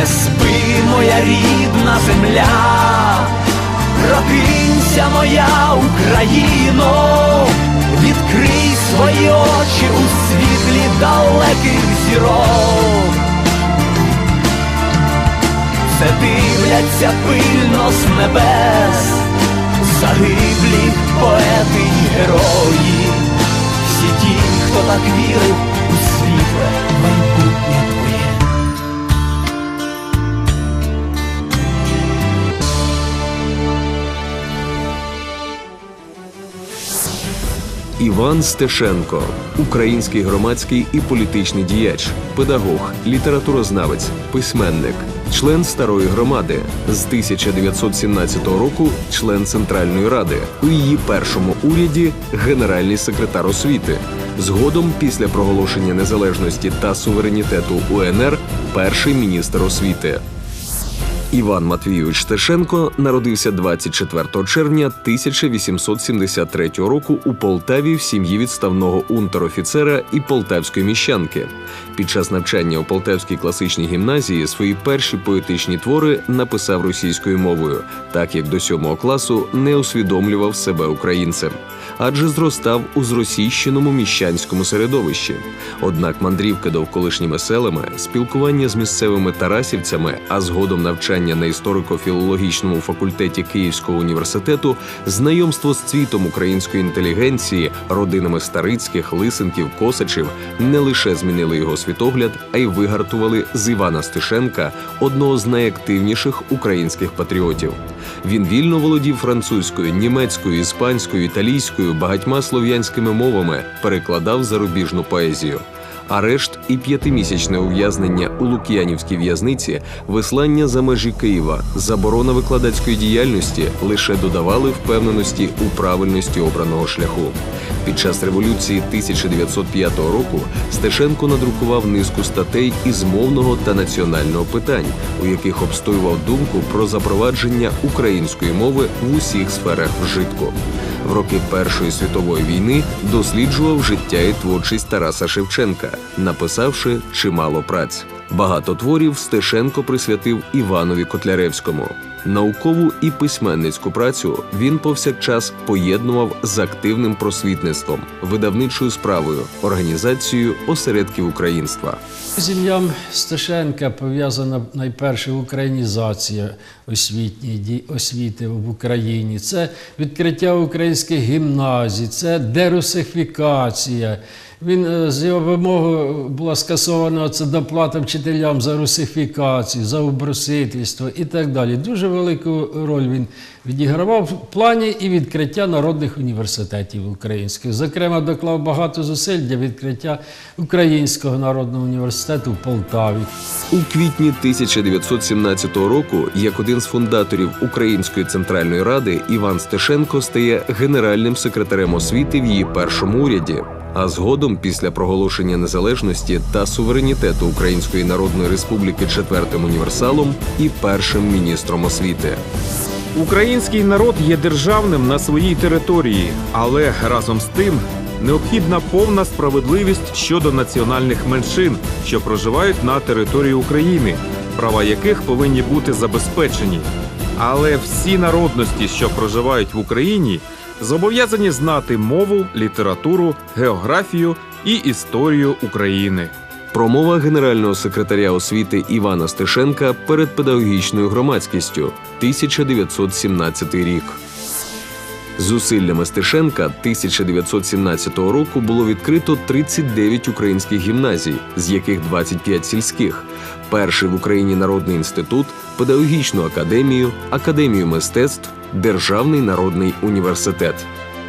Не спи, моя рідна земля, прокинься, моя Україно, відкрий свої очі у світлі далеких зірок. Все дивляться пильно з небес, загиблі поети й герої, всі ті, хто так вірив у світле майбутнє Іван Стешенко, український громадський і політичний діяч, педагог, літературознавець, письменник, член старої громади з 1917 року, член Центральної ради. У її першому уряді генеральний секретар освіти. Згодом, після проголошення незалежності та суверенітету УНР, перший міністр освіти. Іван Матвійович Стешенко народився 24 червня 1873 року у Полтаві в сім'ї відставного унтер-офіцера і полтавської міщанки. Під час навчання у Полтавській класичній гімназії свої перші поетичні твори написав російською мовою, так як до сьомого класу не усвідомлював себе українцем, адже зростав у зросійщеному міщанському середовищі. Однак мандрівки довколишніми селами, спілкування з місцевими тарасівцями, а згодом навчання на історико-філологічному факультеті Київського університету, знайомство з цвітом української інтелігенції, родинами Старицьких, Лисенків, Косачів не лише змінили його світогляд, а й вигартували з Івана Стешенка одного з найактивніших українських патріотів. Він вільно володів французькою, німецькою, іспанською, італійською, багатьма слов'янськими мовами, перекладав зарубіжну поезію. Арешт і п'ятимісячне ув'язнення у Лук'янівській в'язниці, вислання за межі Києва, заборона викладацької діяльності лише додавали впевненості у правильності обраного шляху. Під час революції 1905 року Стешенко надрукував низку статей із мовного та національного питань, у яких обстоював думку про запровадження української мови в усіх сферах вжитку. В роки Першої світової війни досліджував життя і творчість Тараса Шевченка, написавши чимало праць. Багато творів Стешенко присвятив Іванові Котляревському. Наукову і письменницьку працю він повсякчас поєднував з активним просвітництвом, видавничою справою, організацією осередків українства. З ім'ям Сташенка пов'язана найперше українізація освітньої освіти в Україні. Це відкриття українських гімназій, це дерусифікація. Він е, з його вимогою була скасована це доплата вчителям за русифікацію, за обрусительство і так далі. Дуже велику роль він відігравав в плані і відкриття народних університетів українських. Зокрема, доклав багато зусиль для відкриття Українського народного університету в Полтаві. У квітні 1917 року, як один з фундаторів Української центральної ради, Іван Стешенко стає генеральним секретарем освіти в її першому уряді. А згодом, після проголошення незалежності та суверенітету Української Народної Республіки четвертим універсалом і першим міністром освіти. Український народ є державним на своїй території, але разом з тим необхідна повна справедливість щодо національних меншин, що проживають на території України, права яких повинні бути забезпечені. Але всі народності, що проживають в Україні, зобов'язані знати мову, літературу, географію і історію України. Промова генерального секретаря освіти Івана Стешенка перед педагогічною громадськістю 1917 рік. Зусиллями Стешенка 1917 року було відкрито 39 українських гімназій, з яких 25 сільських, перший в Україні народний інститут, педагогічну академію, академію мистецтв, Державний народний університет.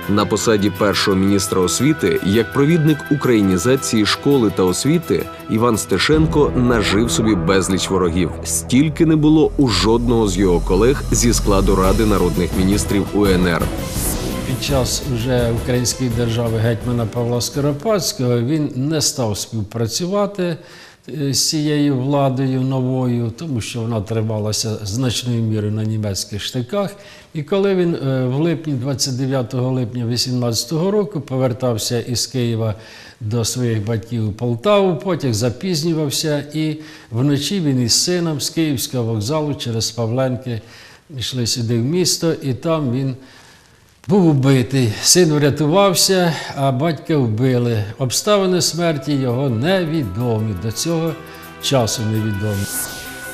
На посаді першого міністра освіти, як провідник українізації школи та освіти, Іван Стешенко нажив собі безліч ворогів. Стільки не було у жодного з його колег зі складу Ради народних міністрів УНР. Під час уже української держави гетьмана Павла Скоропадського він не став співпрацювати. Е, з цією владою новою, тому що вона трималася значною мірою на німецьких штиках. І коли він е, в липні, 29 липня 18 року, повертався із Києва до своїх батьків у Полтаву, потяг запізнювався, і вночі він із сином з Київського вокзалу через Павленки йшли сюди в місто, і там він був убитий. Син врятувався, а батька вбили. Обставини смерті його невідомі. До цього часу невідомі.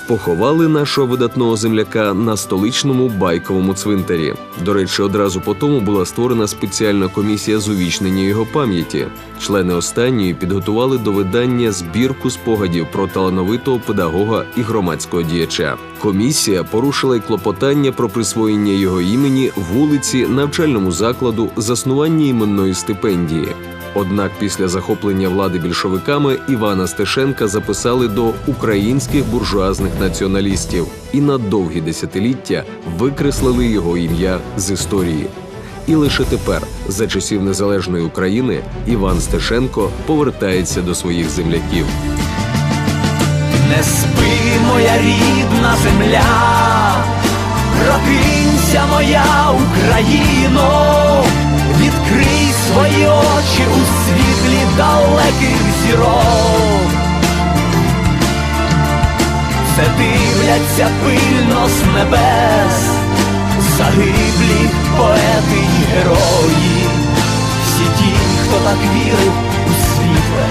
Поховали нашого видатного земляка на столичному байковому цвинтарі. До речі, одразу по тому була створена спеціальна комісія з увічнення його пам'яті. Члени останньої підготували до видання збірку спогадів про талановитого педагога і громадського діяча. Комісія порушила й клопотання про присвоєння його імені вулиці, навчальному закладу, заснування іменної стипендії. Однак після захоплення влади більшовиками Івана Стешенка записали до українських буржуазних націоналістів і на довгі десятиліття викреслили його ім'я з історії. І лише тепер, за часів незалежної України, Іван Стешенко повертається до своїх земляків. Не спи, моя рідна земля, прокинься, моя Україно, відкрий свої очі у світлі далеких зірок. Все дивляться пильно з небес, загиблі поети і герої, всі ті, хто так вірив у світле.